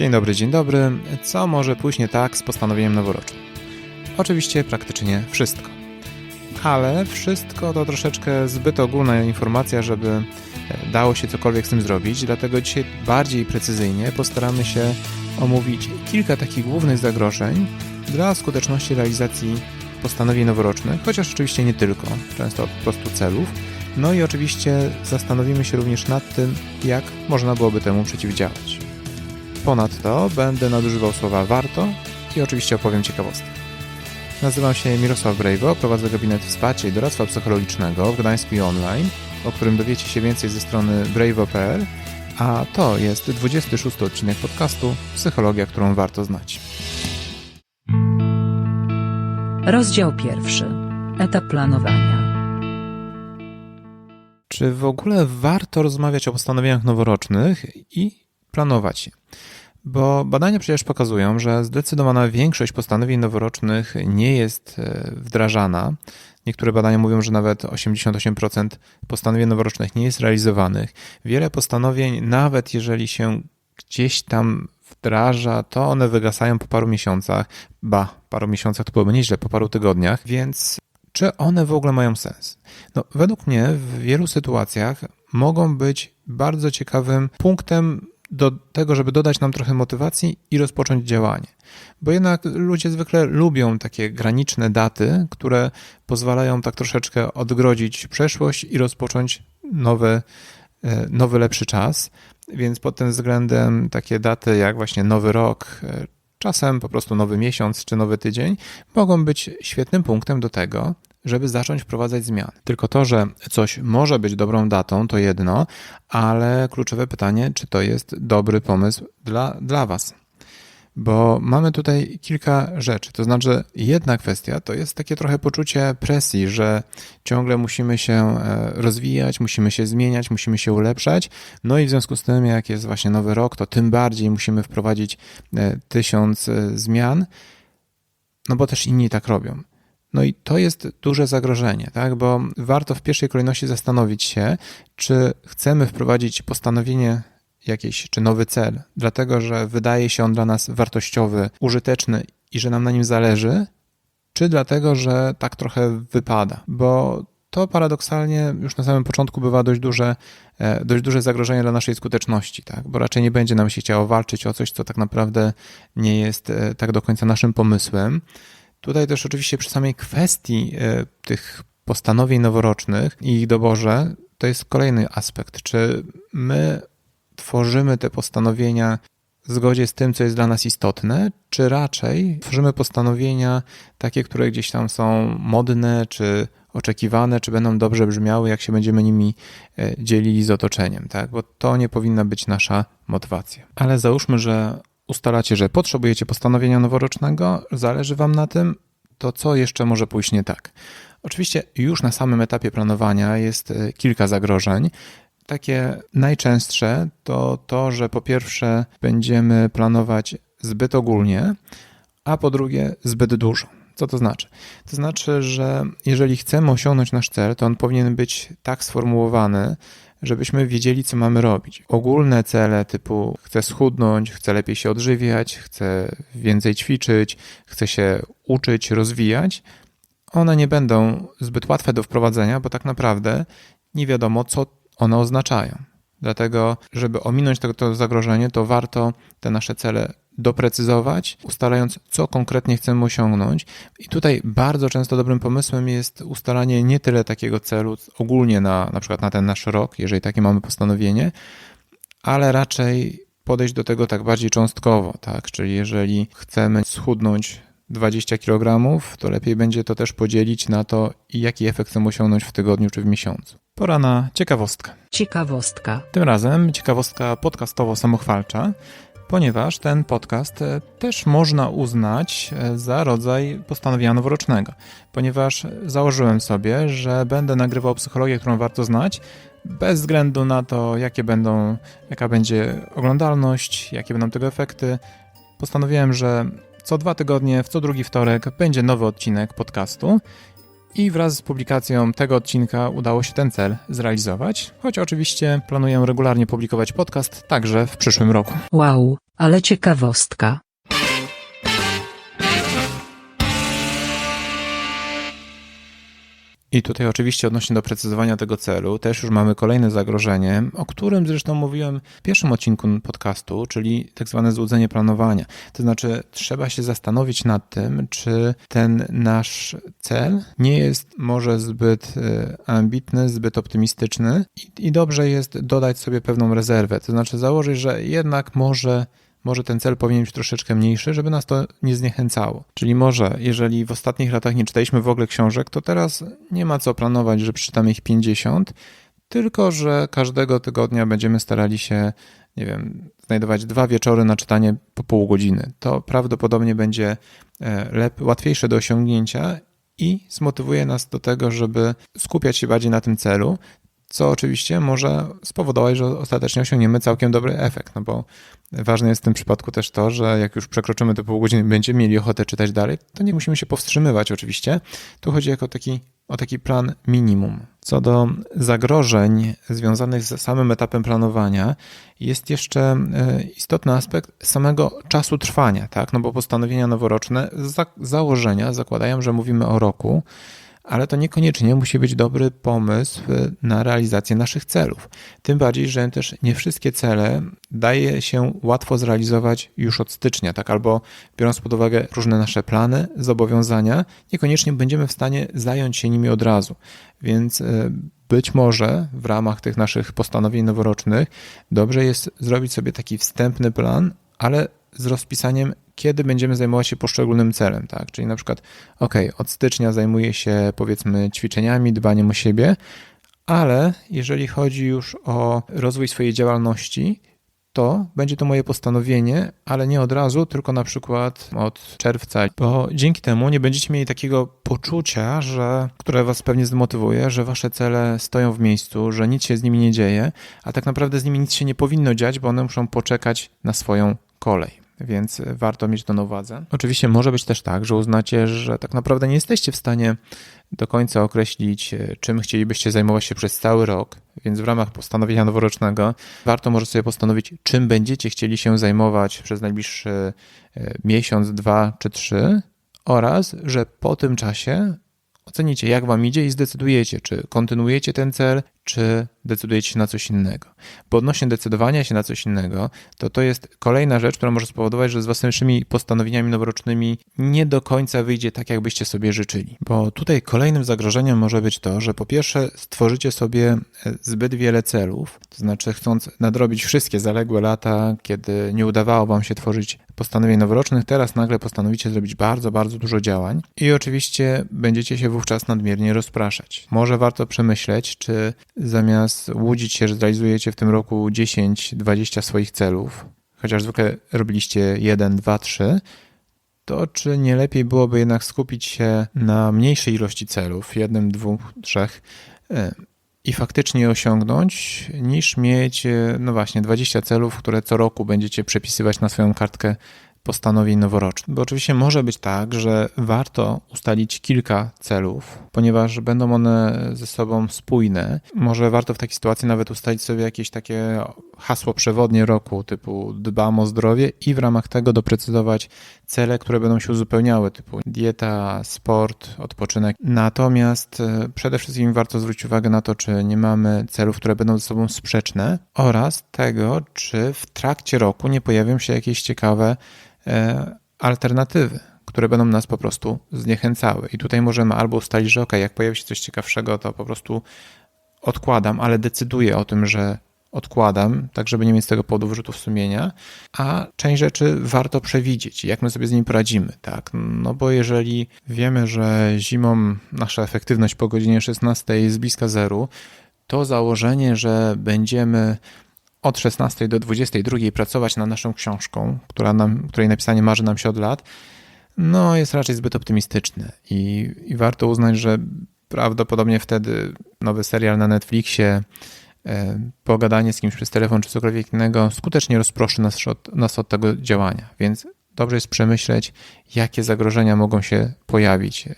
Dzień dobry, dzień dobry. Co może pójść nie tak z postanowieniem noworocznym? Oczywiście praktycznie wszystko. Ale wszystko to troszeczkę zbyt ogólna informacja, żeby e, dało się cokolwiek z tym zrobić, dlatego dzisiaj bardziej precyzyjnie postaramy się omówić kilka takich głównych zagrożeń dla skuteczności realizacji postanowień noworocznych, chociaż oczywiście nie tylko, często po prostu celów. No i oczywiście zastanowimy się również nad tym, jak można byłoby temu przeciwdziałać. Ponadto będę nadużywał słowa warto i oczywiście opowiem ciekawostkę. Nazywam się Mirosław Brejwo, prowadzę gabinet wsparcia i doradztwa psychologicznego w Gdańsku i online, o którym dowiecie się więcej ze strony brejwo.pl, a to jest 26 odcinek podcastu Psychologia, którą warto znać. Rozdział pierwszy. Etap planowania. Czy w ogóle warto rozmawiać o postanowieniach noworocznych i planować je? Bo badania przecież pokazują, że zdecydowana większość postanowień noworocznych nie jest e, wdrażana. Niektóre badania mówią, że nawet 88% postanowień noworocznych nie jest realizowanych. Wiele postanowień, nawet jeżeli się gdzieś tam wdraża, to one wygasają po paru miesiącach. Ba, paru miesiącach to byłoby nieźle, po paru tygodniach, więc czy one w ogóle mają sens? No, według mnie w wielu sytuacjach mogą być bardzo ciekawym punktem do tego, żeby dodać nam trochę motywacji i rozpocząć działanie. Bo jednak ludzie zwykle lubią takie graniczne daty, które pozwalają tak troszeczkę odgrodzić przeszłość i rozpocząć nowy, e, nowy lepszy czas. Więc pod tym względem takie daty jak właśnie nowy rok, e, czasem po prostu nowy miesiąc czy nowy tydzień mogą być świetnym punktem do tego, żeby zacząć wprowadzać zmiany. Tylko to, że coś może być dobrą datą, to jedno, ale kluczowe pytanie, czy to jest dobry pomysł dla, dla Was. Bo mamy tutaj kilka rzeczy. To znaczy, jedna kwestia to jest takie trochę poczucie presji, że ciągle musimy się e, rozwijać, musimy się zmieniać, musimy się ulepszać. No i w związku z tym, jak jest właśnie nowy rok, to tym bardziej musimy wprowadzić e, tysiąc e, zmian, no bo też inni tak robią. No i to jest duże zagrożenie, tak? bo warto w pierwszej kolejności zastanowić się, czy chcemy wprowadzić postanowienie jakieś, czy nowy cel, dlatego że wydaje się on dla nas wartościowy, użyteczny i że nam na nim zależy, czy dlatego, że tak trochę wypada, bo to paradoksalnie już na samym początku bywa dość duże, e, dość duże zagrożenie dla naszej skuteczności, tak? bo raczej nie będzie nam się chciało walczyć o coś, co tak naprawdę nie jest e, tak do końca naszym pomysłem. Tutaj też oczywiście przy samej kwestii e, tych postanowień noworocznych i ich doborze, to jest kolejny aspekt. Czy my tworzymy te postanowienia w zgodzie z tym, co jest dla nas istotne, czy raczej tworzymy postanowienia takie, które gdzieś tam są modne, czy oczekiwane, czy będą dobrze brzmiały, jak się będziemy nimi e, dzielili z otoczeniem, tak? Bo to nie powinna być nasza motywacja. Ale załóżmy, że ustalacie, że potrzebujecie postanowienia noworocznego, zależy Wam na tym, to co jeszcze może pójść nie tak. Oczywiście już na samym etapie planowania jest e, kilka zagrożeń. Takie najczęstsze to to, że po pierwsze będziemy planować zbyt ogólnie, a po drugie zbyt dużo. Co to znaczy? To znaczy, że jeżeli chcemy osiągnąć nasz cel, to on powinien być tak sformułowany, żebyśmy wiedzieli, co mamy robić. Ogólne cele typu chcę schudnąć, chcę lepiej się odżywiać, chcę więcej ćwiczyć, chcę się uczyć, rozwijać, one nie będą zbyt łatwe do wprowadzenia, bo tak naprawdę nie wiadomo, co one oznaczają. Dlatego, żeby ominąć to, to zagrożenie, to warto te nasze cele doprecyzować, ustalając, co konkretnie chcemy osiągnąć. I tutaj bardzo często dobrym pomysłem jest ustalanie nie tyle takiego celu ogólnie na, na przykład na ten nasz rok, jeżeli takie mamy postanowienie, ale raczej podejść do tego tak bardziej cząstkowo, tak? Czyli jeżeli chcemy schudnąć 20 kg, to lepiej będzie to też podzielić na to, jaki efekt chcemy osiągnąć w tygodniu czy w miesiącu. Pora na ciekawostkę. Ciekawostka. Tym razem ciekawostka podcastowo-samochwalcza, ponieważ ten podcast e, też można uznać e, za rodzaj postanowienia noworocznego, ponieważ założyłem sobie, że będę nagrywał psychologię, którą warto znać, bez względu na to, jakie będą, jaka będzie oglądalność, jakie będą tego efekty. Postanowiłem, że co dwa tygodnie, w co drugi wtorek będzie nowy odcinek podcastu. I wraz z publikacją tego odcinka udało się ten cel zrealizować, choć oczywiście planuję regularnie publikować podcast także w przyszłym roku. Wow, Ale ciekawostka. I tutaj oczywiście odnośnie do precyzowania tego celu też już mamy kolejne zagrożenie, o którym zresztą mówiłem w pierwszym odcinku podcastu, czyli tak zwane złudzenie planowania. To znaczy trzeba się zastanowić nad tym, czy ten nasz cel nie jest może zbyt e, ambitny, zbyt optymistyczny i, i dobrze jest dodać sobie pewną rezerwę. To znaczy założyć, że jednak może może ten cel powinien być troszeczkę mniejszy, żeby nas to nie zniechęcało. Czyli może, jeżeli w ostatnich latach nie czytaliśmy w ogóle książek, to teraz nie ma co planować, że przeczytamy ich 50, tylko że każdego tygodnia będziemy starali się, nie wiem, znajdować dwa wieczory na czytanie po pół godziny. To prawdopodobnie będzie e, lep, łatwiejsze do osiągnięcia i zmotywuje nas do tego, żeby skupiać się bardziej na tym celu, co oczywiście może spowodować, że ostatecznie osiągniemy całkiem dobry efekt, no bo ważne jest w tym przypadku też to, że jak już przekroczymy te pół godziny, będziemy mieli ochotę czytać dalej, to nie musimy się powstrzymywać oczywiście. Tu chodzi jako taki, o taki plan minimum. Co do zagrożeń związanych z samym etapem planowania, jest jeszcze e, istotny aspekt samego czasu trwania, tak? No bo postanowienia noworoczne z założenia zakładają, że mówimy o roku, ale to niekoniecznie musi być dobry pomysł na realizację naszych celów. Tym bardziej, że też nie wszystkie cele daje się łatwo zrealizować już od stycznia, tak albo biorąc pod uwagę różne nasze plany, zobowiązania, niekoniecznie będziemy w stanie zająć się nimi od razu. Więc e, być może w ramach tych naszych postanowień noworocznych dobrze jest zrobić sobie taki wstępny plan, ale z rozpisaniem kiedy będziemy zajmować się poszczególnym celem, tak? Czyli na przykład, ok, od stycznia zajmuję się powiedzmy ćwiczeniami, dbaniem o siebie, ale jeżeli chodzi już o rozwój swojej działalności, to będzie to moje postanowienie, ale nie od razu, tylko na przykład od czerwca, bo dzięki temu nie będziecie mieli takiego poczucia, że, które was pewnie zmotywuje, że wasze cele stoją w miejscu, że nic się z nimi nie dzieje, a tak naprawdę z nimi nic się nie powinno dziać, bo one muszą poczekać na swoją kolej więc warto mieć to na uwadze. Oczywiście może być też tak, że uznacie, że tak naprawdę nie jesteście w stanie do końca określić, e, czym chcielibyście zajmować się przez cały rok, więc w ramach postanowienia noworocznego warto może sobie postanowić, czym będziecie chcieli się zajmować przez najbliższy e, miesiąc, dwa czy trzy oraz, że po tym czasie ocenicie, jak wam idzie i zdecydujecie, czy kontynuujecie ten cel, czy decydujecie się na coś innego. Bo odnośnie decydowania się na coś innego, to to jest kolejna rzecz, która może spowodować, że z waszymi postanowieniami noworocznymi nie do końca wyjdzie tak, jakbyście sobie życzyli. Bo tutaj kolejnym zagrożeniem może być to, że po pierwsze stworzycie sobie e, zbyt wiele celów, to znaczy chcąc nadrobić wszystkie zaległe lata, kiedy nie udawało wam się tworzyć postanowień noworocznych, teraz nagle postanowicie zrobić bardzo, bardzo dużo działań i oczywiście będziecie się wówczas nadmiernie rozpraszać. Może warto przemyśleć, czy zamiast łudzić się, że zrealizujecie w tym roku 10-20 swoich celów, chociaż zwykle robiliście 1, 2, 3, to czy nie lepiej byłoby jednak skupić się na mniejszej ilości celów, jednym, dwóch, trzech, e, i faktycznie osiągnąć, niż mieć, e, no właśnie, 20 celów, które co roku będziecie przepisywać na swoją kartkę postanowień noworocznych. Bo oczywiście może być tak, że warto ustalić kilka celów, ponieważ będą one ze sobą spójne. Może warto w takiej sytuacji nawet ustalić sobie jakieś takie hasło przewodnie roku, typu dbam o zdrowie i w ramach tego doprecyzować cele, które będą się uzupełniały, typu dieta, sport, odpoczynek. Natomiast e, przede wszystkim warto zwrócić uwagę na to, czy nie mamy celów, które będą ze sobą sprzeczne oraz tego, czy w trakcie roku nie pojawią się jakieś ciekawe alternatywy, które będą nas po prostu zniechęcały. I tutaj możemy albo ustalić, że ok, jak pojawi się coś ciekawszego, to po prostu odkładam, ale decyduję o tym, że odkładam, tak żeby nie mieć z tego powodu wyrzutów sumienia, a część rzeczy warto przewidzieć, jak my sobie z nim poradzimy, tak? No bo jeżeli wiemy, że zimą nasza efektywność po godzinie 16 jest bliska zeru, to założenie, że będziemy od 16 do 22 pracować nad naszą książką, która nam, której napisanie marzy nam się od lat, no jest raczej zbyt optymistyczny i, i warto uznać, że prawdopodobnie wtedy nowy serial na Netflixie, e, pogadanie z kimś przez telefon czy cokolwiek innego skutecznie rozproszy nas od, nas od tego działania, więc dobrze jest przemyśleć, jakie zagrożenia mogą się pojawić e,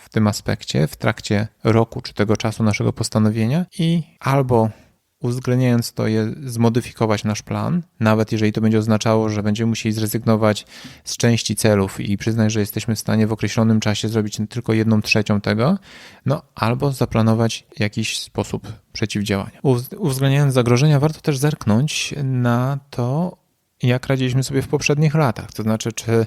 w tym aspekcie w trakcie roku czy tego czasu naszego postanowienia i albo uwzględniając to je zmodyfikować nasz plan, nawet jeżeli to będzie oznaczało, że będziemy musieli zrezygnować z części celów i przyznać, że jesteśmy w stanie w określonym czasie zrobić tylko jedną trzecią tego, no albo zaplanować jakiś sposób przeciwdziałania. Uwz- Uwzględniając zagrożenia, warto też zerknąć na to, jak radziliśmy sobie w poprzednich latach. To znaczy, czy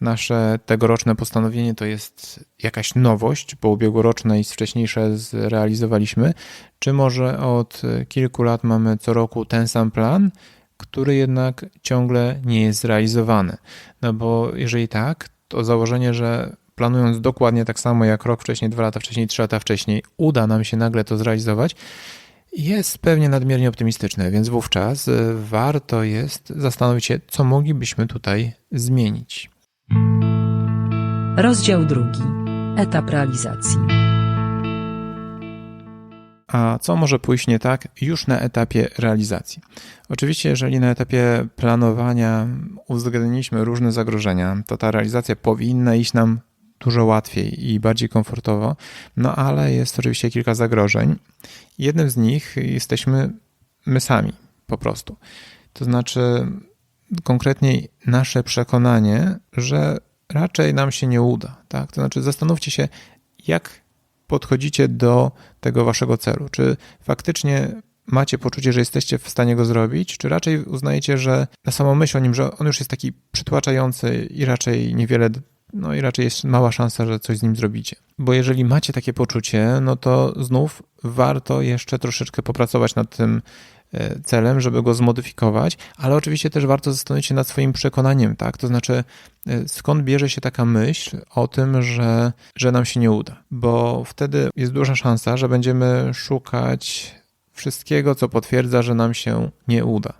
nasze tegoroczne postanowienie to jest jakaś nowość, bo ubiegłoroczne i wcześniejsze zrealizowaliśmy, czy może od kilku lat mamy co roku ten sam plan, który jednak ciągle nie jest zrealizowany. No bo jeżeli tak, to założenie, że planując dokładnie tak samo jak rok wcześniej, dwa lata wcześniej, trzy lata wcześniej, uda nam się nagle to zrealizować, jest pewnie nadmiernie optymistyczne, więc wówczas y, warto jest zastanowić się, co moglibyśmy tutaj zmienić. Rozdział drugi. Etap realizacji. A co może pójść nie tak już na etapie realizacji? Oczywiście, jeżeli na etapie planowania uwzględniliśmy różne zagrożenia, to ta realizacja powinna iść nam dużo łatwiej i bardziej komfortowo, no ale jest oczywiście kilka zagrożeń. Jednym z nich jesteśmy my sami, po prostu. To znaczy, konkretniej nasze przekonanie, że raczej nam się nie uda. Tak? To znaczy, zastanówcie się, jak podchodzicie do tego waszego celu. Czy faktycznie macie poczucie, że jesteście w stanie go zrobić, czy raczej uznajecie, że na samą myśl o nim, że on już jest taki przytłaczający i raczej niewiele, no i raczej jest mała szansa, że coś z nim zrobicie. Bo jeżeli macie takie poczucie, no to znów warto jeszcze troszeczkę popracować nad tym e, celem, żeby go zmodyfikować, ale oczywiście też warto zastanowić się nad swoim przekonaniem, tak? To znaczy, e, skąd bierze się taka myśl o tym, że, że nam się nie uda? Bo wtedy jest duża szansa, że będziemy szukać wszystkiego, co potwierdza, że nam się nie uda.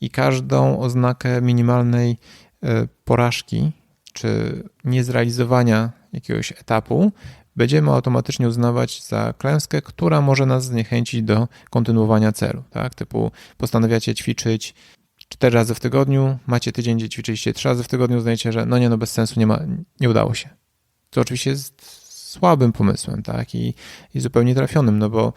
I każdą oznakę minimalnej e, porażki czy niezrealizowania jakiegoś etapu będziemy automatycznie uznawać za klęskę, która może nas zniechęcić do kontynuowania celu. Tak? Typu postanawiacie ćwiczyć cztery razy w tygodniu, macie tydzień, gdzie ćwiczyliście trzy razy w tygodniu, uznajecie, że no nie, no bez sensu, nie, ma, nie udało się. Co oczywiście jest słabym pomysłem tak? I, i zupełnie trafionym, no bo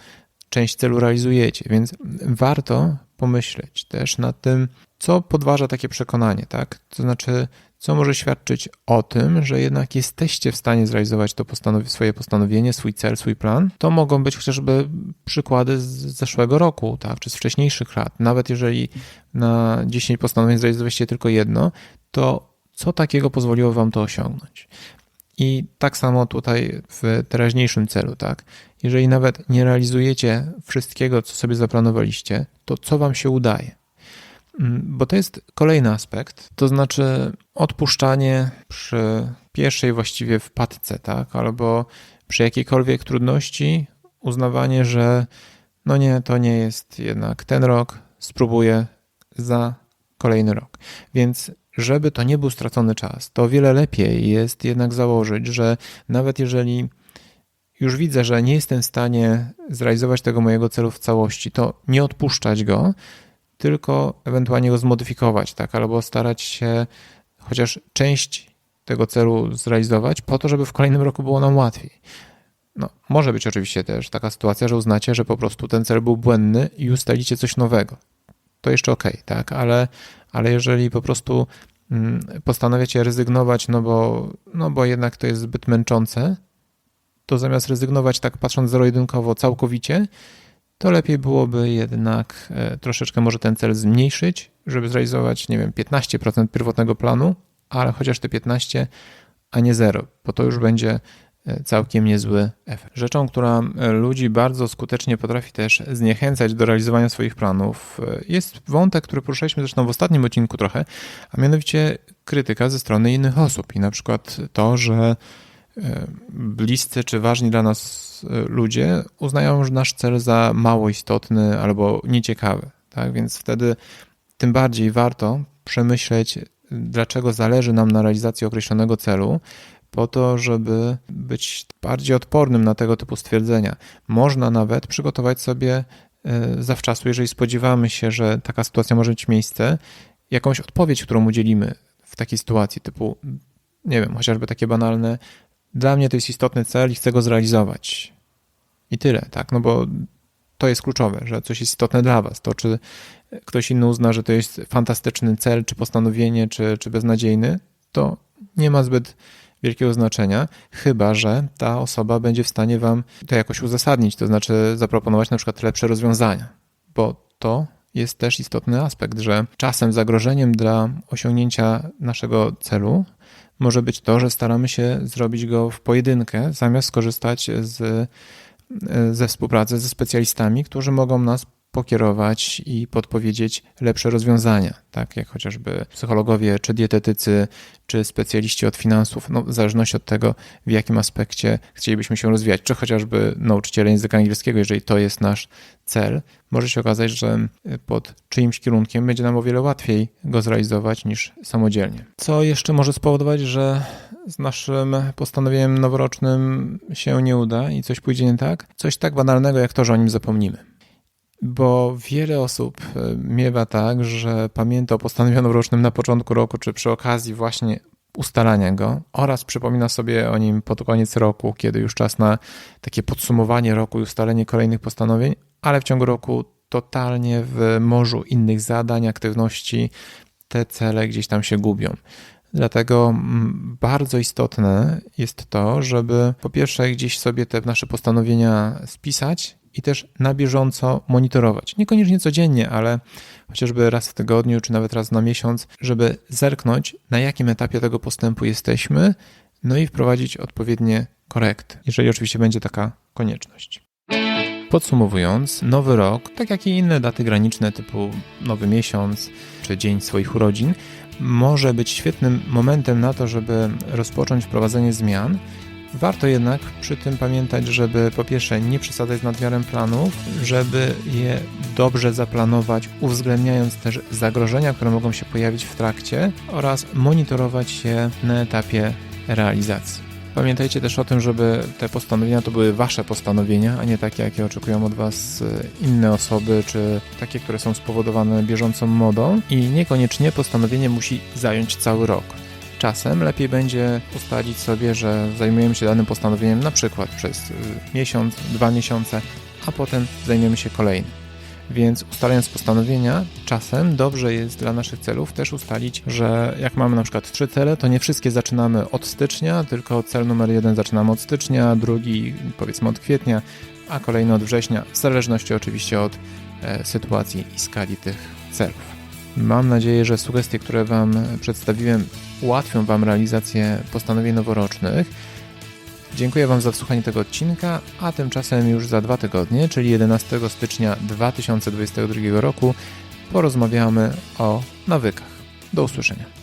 część celu realizujecie, więc warto pomyśleć też nad tym, co podważa takie przekonanie, tak? To znaczy, co może świadczyć o tym, że jednak jesteście w stanie zrealizować to swoje postanowienie, swój cel, swój plan. To mogą być chociażby przykłady z zeszłego roku, tak, czy z wcześniejszych lat. Nawet jeżeli na 10 postanowień zrealizowaliście tylko jedno, to co takiego pozwoliło wam to osiągnąć? I tak samo tutaj w teraźniejszym celu, tak? Jeżeli nawet nie realizujecie wszystkiego, co sobie zaplanowaliście, to co wam się udaje? Bo to jest kolejny aspekt, to znaczy odpuszczanie przy pierwszej właściwie wpadce, tak? Albo przy jakiejkolwiek trudności, uznawanie, że no nie, to nie jest jednak ten rok, spróbuję za kolejny rok. Więc żeby to nie był stracony czas, to o wiele lepiej jest jednak założyć, że nawet jeżeli już widzę, że nie jestem w stanie zrealizować tego mojego celu w całości, to nie odpuszczać go, tylko ewentualnie go zmodyfikować, tak, albo starać się chociaż część tego celu zrealizować, po to, żeby w kolejnym roku było nam łatwiej. No, może być oczywiście też taka sytuacja, że uznacie, że po prostu ten cel był błędny i ustalicie coś nowego. To jeszcze ok, tak, ale, ale jeżeli po prostu mm, postanawiacie rezygnować, no bo, no bo jednak to jest zbyt męczące, to zamiast rezygnować tak patrząc zero-jedynkowo całkowicie, to lepiej byłoby jednak e, troszeczkę może ten cel zmniejszyć, żeby zrealizować, nie wiem, 15% pierwotnego planu, ale chociaż te 15, a nie 0, bo to już będzie całkiem niezły efekt. Rzeczą, która e, ludzi bardzo skutecznie potrafi też zniechęcać do realizowania swoich planów, jest wątek, który poruszaliśmy zresztą w ostatnim odcinku trochę, a mianowicie krytyka ze strony innych osób i na przykład to, że bliscy czy ważni dla nas ludzie uznają nasz cel za mało istotny albo nieciekawy. Tak? Więc wtedy tym bardziej warto przemyśleć, dlaczego zależy nam na realizacji określonego celu, po to, żeby być bardziej odpornym na tego typu stwierdzenia. Można nawet przygotować sobie e, zawczasu, jeżeli spodziewamy się, że taka sytuacja może mieć miejsce, jakąś odpowiedź, którą udzielimy w takiej sytuacji, typu, nie wiem, chociażby takie banalne, dla mnie to jest istotny cel i chcę go zrealizować. I tyle, tak? No bo to jest kluczowe, że coś jest istotne dla Was. To, czy ktoś inny uzna, że to jest fantastyczny cel, czy postanowienie, czy, czy beznadziejny, to nie ma zbyt wielkiego znaczenia, chyba że ta osoba będzie w stanie Wam to jakoś uzasadnić, to znaczy zaproponować na przykład lepsze rozwiązania, bo to jest też istotny aspekt, że czasem zagrożeniem dla osiągnięcia naszego celu może być to, że staramy się zrobić go w pojedynkę, zamiast skorzystać z, ze współpracy ze specjalistami, którzy mogą nas pokierować i podpowiedzieć lepsze rozwiązania, tak jak chociażby psychologowie, czy dietetycy, czy specjaliści od finansów, no, w zależności od tego, w jakim aspekcie chcielibyśmy się rozwijać, czy chociażby nauczyciele języka angielskiego, jeżeli to jest nasz cel, może się okazać, że pod czyimś kierunkiem będzie nam o wiele łatwiej go zrealizować niż samodzielnie. Co jeszcze może spowodować, że z naszym postanowieniem noworocznym się nie uda i coś pójdzie nie tak? Coś tak banalnego, jak to, że o nim zapomnimy bo wiele osób e, miewa tak, że pamięta o postanowieniu noworocznym na początku roku, czy przy okazji właśnie ustalania go oraz przypomina sobie o nim pod koniec roku, kiedy już czas na takie podsumowanie roku i ustalenie kolejnych postanowień, ale w ciągu roku totalnie w morzu innych zadań, aktywności te cele gdzieś tam się gubią. Dlatego mm, bardzo istotne jest to, żeby po pierwsze gdzieś sobie te nasze postanowienia spisać i też na bieżąco monitorować. Niekoniecznie codziennie, ale chociażby raz w tygodniu, czy nawet raz na miesiąc, żeby zerknąć, na jakim etapie tego postępu jesteśmy, no i wprowadzić odpowiednie korekty, jeżeli oczywiście będzie taka konieczność. Podsumowując, nowy rok, tak jak i inne daty graniczne typu nowy miesiąc czy dzień swoich urodzin, może być świetnym momentem na to, żeby rozpocząć wprowadzenie zmian, Warto jednak przy tym pamiętać, żeby po pierwsze nie przesadzać z nadmiarem planów, żeby je dobrze zaplanować, uwzględniając też zagrożenia, które mogą się pojawić w trakcie oraz monitorować je na etapie realizacji. Pamiętajcie też o tym, żeby te postanowienia to były wasze postanowienia, a nie takie, jakie oczekują od was inne osoby, czy takie, które są spowodowane bieżącą modą i niekoniecznie postanowienie musi zająć cały rok. Czasem lepiej będzie ustalić sobie, że zajmujemy się danym postanowieniem na przykład przez y, miesiąc, dwa miesiące, a potem zajmiemy się kolejnym. Więc ustalając postanowienia, czasem dobrze jest dla naszych celów też ustalić, że jak mamy na przykład trzy cele, to nie wszystkie zaczynamy od stycznia, tylko cel numer jeden zaczynamy od stycznia, drugi powiedzmy od kwietnia, a kolejny od września, w zależności oczywiście od e, sytuacji i skali tych celów. Mam nadzieję, że sugestie, które Wam przedstawiłem, ułatwią Wam realizację postanowień noworocznych. Dziękuję Wam za wsłuchanie tego odcinka, a tymczasem już za dwa tygodnie, czyli 11 stycznia 2022 roku, porozmawiamy o nawykach. Do usłyszenia.